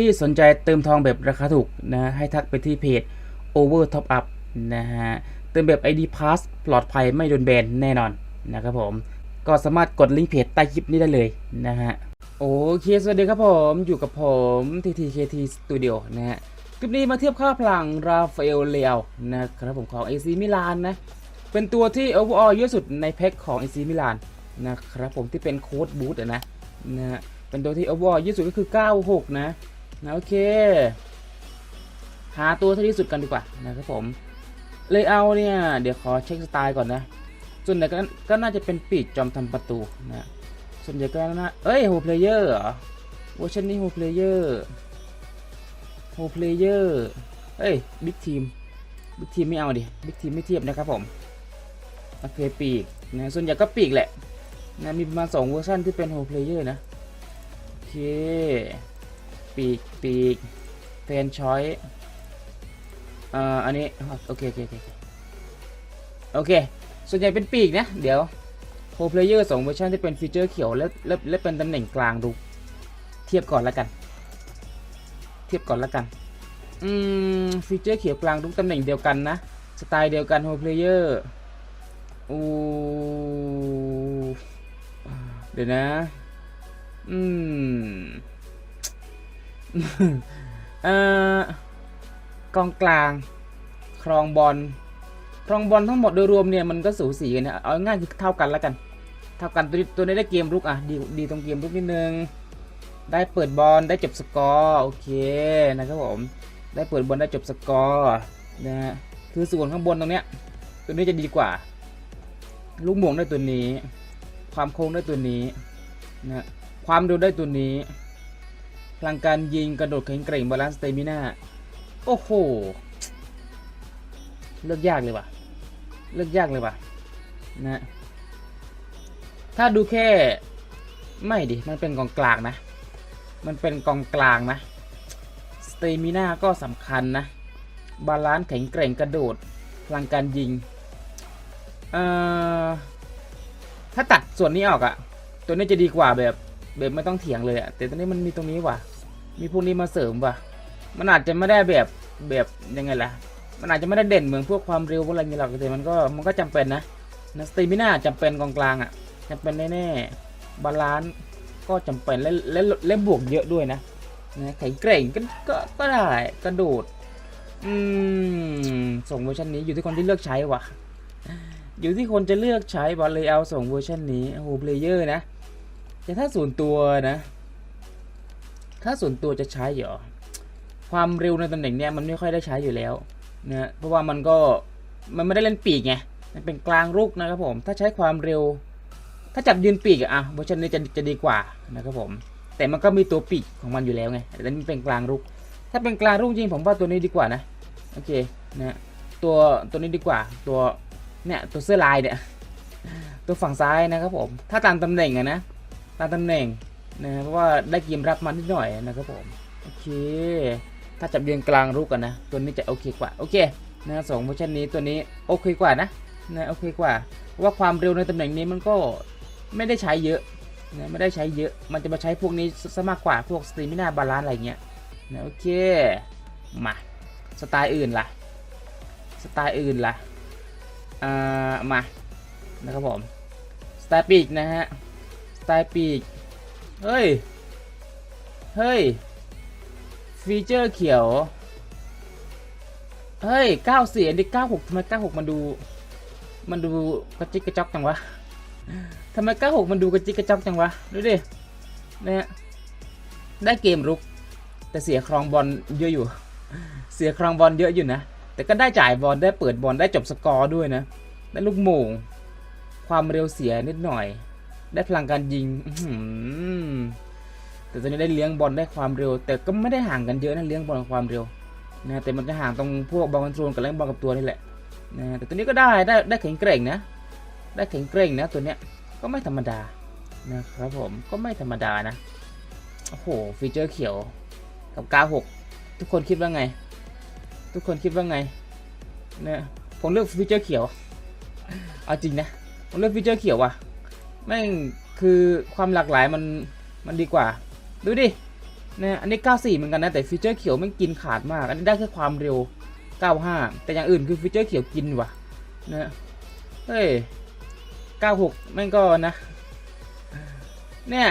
ที่สนใจเติมทองแบบราคาถูกนะ ให้ทักไปที่เพจ Over Top Up นะฮะ เติมแบบ ID Pass ปลอดภัยไม่โดนแบนแน่นอนนะครับผม ก็สามารถกดลิงก์เพจใต้คลิปนี้ได้เลยนะฮะ โอเค สวัสดีครับผม อยู่กับผม TTKT Studio นะฮะ คลิปนี้มาเทียบค่าพลังราฟาเอลเลวนะครับผมของ AC มิลานนะ เป็นตัวที่ overall เยอะสุดในแพ็คของ AC มิลานนะครับผมที่เป็นโค้ดบูทนะนะฮะเป็นตัวที่ overall เยอะสุดก็คือ 96 นะ โอเค หาตัวที่ดีสุดกันดีกว่านะครับผมเลยเอาเนี่ยเดี๋ยวขอเช็คสไตล์ก่อนนะ ส่วนใหญ่ก็ก็น่าจะเป็นปีกจอมทำประตูนะส่วนใหญ่ก็น่าเอ้ยโฮเพลเยอร์เหรอเวอร์ชันนี้โฮเพลเยอร์โฮเพลเยอร์เอ้ยบิ๊กทีมบิ๊กทีมไม่เอาดิบิ๊กทีมไม่เทียบนะครับผมโอเคปีกนะส่วนใหญ่ก็ปีกแหละนะมีประมาณสองเวอร์ชันที่เป็นโฮเพลเยอร์นะโอเค ปีกปีกแฟนชอยอ่ออันนี้โอเคโอเคโอเคโอเค ส่วนใหญ่เป็นปีกนะ เดี๋ยวโ r เพลเยอร์สองเวอร์ชันที่เป็นฟีเจอร์เขียวและและและเป็นตำแหน่งกลางดู เทียบก่อนแล้วกัน เทียบก่อนแล้วกัน อืม ฟีเจอร์เขียวกลางทุกตำแหน่งเดียวกันนะ สไตล์เดียวกันโ r เพลเยอร์อูเดี๋ยวนะ อืม เอ่อกองกลาง ครองบอลครองบอลทั้งหมดโดยรวมเนี่ยมันก็สูสีกันนะเอาง่ายคือเท่ากันแล้วกัน เท่ากันตัวตัวนี้ได้เกมรุกอะดีดีตรงเกมรุกนิดนึง ได้เปิดบอลได้จบสกอร์โอเคนะครับผม ได้เปิดบอลได้จบสกอร์นะฮะคือส่วนข้างบนตรงเนี้ยตัวนี้จะดีกว่า ลูกหม่งได้ตัวนี้ ความโค้งได้ตัวนี้นะความเร็วได้ตัวนี้ พลังการยิงกระโดดแข็งแกร่งบาลานซ์สเตมิน่าโอ้โห เลือกยากเลยว่ะ เลือกยากเลยว่ะ นะ ถ้าดูแค่ ไม่ดิ มันเป็นกองกลางนะ มันเป็นกองกลางนะ สเตมิน่าก็สำคัญนะ บาลานซ์แข็งแกร่งกระโดด พลังการยิง เอ่อ ถ้าตัดส่วนนี้ออกอะตัวนี้จะดีกว่าแบบแบบไม่ต้องเถียงเลยอะแต่ตอนนี้มันมีตรงนี้ว่ะ มีพวกนี้มาเสริมว่ะ มันอาจจะไม่ได้แบบแบบยังไงล่ะ มันอาจจะไม่ได้เด่นเหมือนพวกความเร็วพวกอะไรอย่างเงี้ยหรอกแต่มันก็มันก็จำเป็นนะนะสเตมิน่าจำเป็นกองกลางอะจำเป็นแน่ๆบาลานซ์ก็จำเป็นและและและบวกเยอะด้วยนะนะแข็งแกร่งก็ก็ก็ได้กระโดดอืมส่งเวอร์ชันนี้อยู่ที่คนที่เลือกใช้ว่ะ อยู่ที่คนจะเลือกใช้บอลเลยเอาส่งเวอร์ชันนี้โอ้โหเพลเยอร์นะแต่ถ้าส่วนตัวนะ ถ้าส่วนตัวจะใช้เหรอ ความเร็วในตำแหน่งเนี้ยมันไม่ค่อยได้ใช้อยู่แล้วนะเพราะว่ามันก็มันไม่ได้เล่นปีกไง มันเป็นกลางรุกนะครับผม ถ้าใช้ความเร็ว ถ้าจับยืนปีกอะอะเวอร์ชันนี้จะจะดีกว่านะครับผม แต่มันก็มีตัวปีกของมันอยู่แล้วไง แต่นี่เป็นกลางรุก ถ้าเป็นกลางรุกจริงผมว่าตัวนี้ดีกว่านะ โอเคนะตัวตัวนี้ดีกว่า ตัวเนี่ยตัวเสื้อลายเนี่ย ตัวฝั่งซ้ายนะครับผม ถ้าตามตำแหน่งอะนะ ตามตำแหน่ง นะเพราะว่าได้เกมรับมานิดหน่อยนะครับผมโอเค ถ้าจับเยือนกลางรุกกันนะ ตัวนี้จะโอเคกว่าโอเคนะสองเวอร์ชันนี้ตัวนี้โอเคกว่านะนะโอเคกว่าเพราะว่าความเร็วในตำแหน่งนี้มันก็ไม่ได้ใช้เยอะนะไม่ได้ใช้เยอะ มันจะมาใช้พวกนี้ซะมากกว่าพวกสตรีมินาบาลานอะไรเงี้ยนะโอเคมาสไตล์อื่นล่ะสไตล์อื่นล่ะอ่ามานะครับผมสไตล์ปีกนะฮะสไตล์ปีก เฮ้ย เฮ้ย ฟีเจอร์เขียว เฮ้ย94อันนี้96ทำไม96มันดู มันดูกระจิกกระจอกจังวะทำไม96มันดูกระจิกกระจอกจังวะ ดูดินะฮะได้เกมรุก แต่เสียครองบอลเยอะอยู่ เสียครองบอลเยอะอยู่นะ แต่ก็ได้จ่ายบอลได้เปิดบอลได้จบสกอร์ด้วยนะ ได้ลูกโมง ความเร็วเสียนิดหน่อย ได้พลังการยิงแต่ตอนนี้ได้เลี้ยงบอลได้ความเร็ว แต่ก็ไม่ได้ห่างกันเยอะนะเลี้ยงบอลกับความเร็วนะแต่มันจะห่างตรงพวกบอลคอนโทรลกับเลี้ยงบอลกับตัวนี่แหละนะแต่ตัวนี้ก็ได้ได้ได้แข็งแกร่งนะ ได้แข็งแกร่งนะตัวเนี้ยก็ไม่ธรรมดานะครับผมก็ไม่ธรรมดานะโอ้โหฟีเจอร์เขียวกับ96ทุกคนคิดว่าไง ทุกคนคิดว่าไงเนี่ยผมเลือกฟีเจอร์เขียวเอาจริงนะผมเลือกฟีเจอร์เขียวว่ะ แม่งคือความหลากหลายมันมันดีกว่า ดูดินะอันนี้ 94 เหมือนกันนะ แต่ฟีเจอร์เขียวมันกินขาดมาก อันนี้ได้แค่ความเร็ว 95 แต่อย่างอื่นคือฟีเจอร์เขียวกินว่ะนะเฮ้ย 96 แม่งก็นะ เนี่ย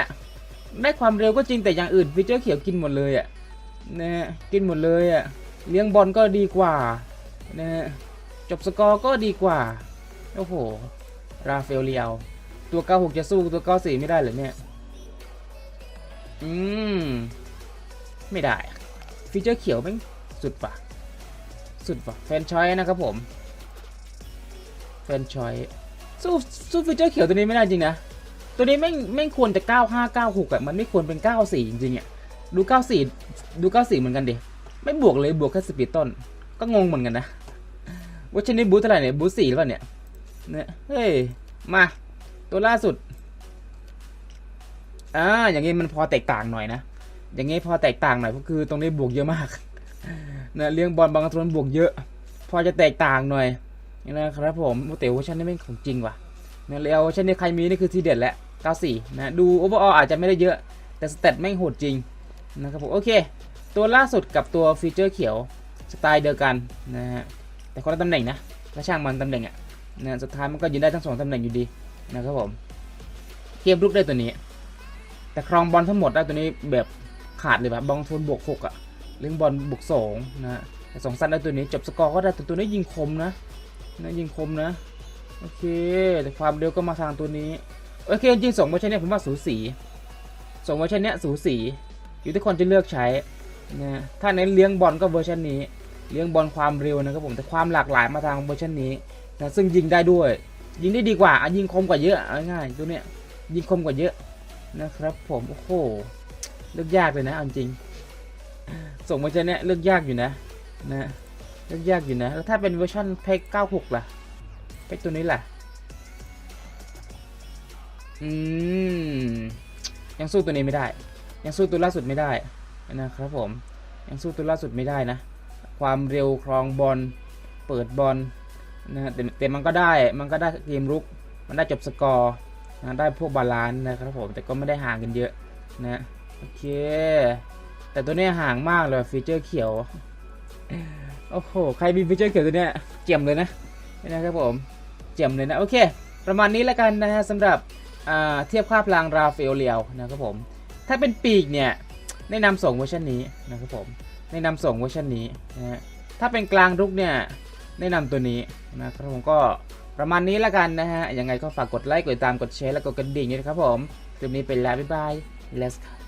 ได้ความเร็วก็จริงแต่อย่างอื่นฟีเจอร์เขียวกินหมดเลยอะ่ะนะกินหมดเลยอะ่ะเลี้ยงบอลก็ดีกว่านะจบสกอร์ก็ดีกว่า โอ้โห ราฟาเอลเลียว ตัว 96 จะสู้ตัว 94 ไม่ได้เหรอเนี่ย อืม ไม่ได้ ฟีเจอร์เขียวแม่งสุดว่ะสุดว่ะแฟนชอยนะครับผม แฟนชอยสู้สู้ฟีเจอร์เขียวตัวนี้ไม่ได้จริงนะ ตัวนี้แม่งแม่งควรจะ 95 96อะมันไม่ควรเป็น 94 จริงๆอะดู 94 ดู 94 เหมือนกันดิ ไม่บวกเลยบวกแค่สปีดต้น ก็งงเหมือนกันนะว่าชนิดบูทเท่าไหร่เนี่ยบูท4หรือเปล่าเนี่ยเนี่ยเฮ้ย มา ตัวล่าสุด อ่า อย่างงี้มันพอแตกต่างหน่อยนะ อย่างงี้พอแตกต่างหน่อยก็คือตรงนี้บวกเยอะมากนะเลี้ยงบอลบางตัวบวกเยอะ พอจะแตกต่างหน่อยนะครับผมโอ้แต่เวอร์ชันนี้ไม่งของจริงว่ะนะแล้วเวอร์ชันนี้ใครมีนี่คือทีเด็ดแหละ94 นะ ดูโอเวอร์อออาจจะไม่ได้เยอะ แต่สเตตแม่งโหดจริงนะครับผม โอเค ตัวล่าสุดกับตัวฟีเจอร์เขียว สไตล์เดียวกันนะฮะ แต่คนละตำแหน่งนะถ้าช่างมันตำแหน่งอะนะสุดท้ายมันก็ยืนได้ทั้งสองตำแหน่งอยู่ดี นะครับผมเกมรุกได้ตัวนี้ แต่ครองบอลทั้งหมดได้ตัวนี้แบบขาดเลยแบบบอลโทนบวกหกอะเรื่องบอลบวกสองนะฮะแต่สองสั้นได้ตัวนี้จบสกอร์ก็ได้แต่ตัวนี้ยิงคมนะนะยิงคมนะโอเคแต่ความเร็วก็มาทางตัวนี้โอเคจริงสองเวอร์ชันเนี้ยผมว่าสูสีสองเวอร์ชันเนี้ยสูสีอยู่ที่คนจะเลือกใช้นะถ้าเน้นเลี้ยงบอลก็เวอร์ชันนี้ เลี้ยงบอลความเร็วนะครับผมแต่ความหลากหลายมาทางเวอร์ชันนี้นะซึ่งยิงได้ด้วย ยิงได้ดีกว่าอะยิงคมกว่าเยอะอง่ายๆตัวเนี้ยยิงคมกว่าเยอะนะครับผมโอ้โหเลือกยากเลยนะเอาจริง ส่งมาเจอเนี่ยเลือกยากอยู่นะนะเลือกยากอยู่นะแล้วถ้าเป็นเวอร์ชันเพก96 ล่ะเพกตัวนี้ล่ะอืมยังสู้ตัวนี้ไม่ได้ ยังสู้ตัวล่าสุดไม่ได้นะครับผมยังสู้ตัวล่าสุดไม่ได้นะ ความเร็วครองบอลเปิดบอล นะแต่แต่มันก็ได้มันก็ได้เกมรุก มันได้จบสกอร์นะได้พวกบาลานซ์นะครับผมแต่ก็ไม่ได้ห่างกันเยอะนะโอเค แต่ตัวเนี้ยห่างมากเลยฟีเจอร์เขียวโอ้โหใครมีฟีเจอร์เขียวตัวเนี้ยเจียมเลยนะนะครับผมเจียมเลยนะโอเค ประมาณนี้แล้วกันนะฮะสำหรับเทียบค่าพลังราฟาเอลเลียวนะครับผมถ้าเป็นปีกเนี่ยแนะนำส่งเวอร์ชันนี้นะครับผมแนะนำส่งเวอร์ชันนี้นะฮะถ้าเป็นกลางรุกเนี่ย แนะนำตัวนี้นะครับผมก็ประมาณนี้ละกันนะฮะยังไงก็ฝากกดไลค์กดติดตามกดแชร์และกดกระดิ่งด้วยนะครับผมคลิปนี้เป็นแล้วบ๊ายบาย let's go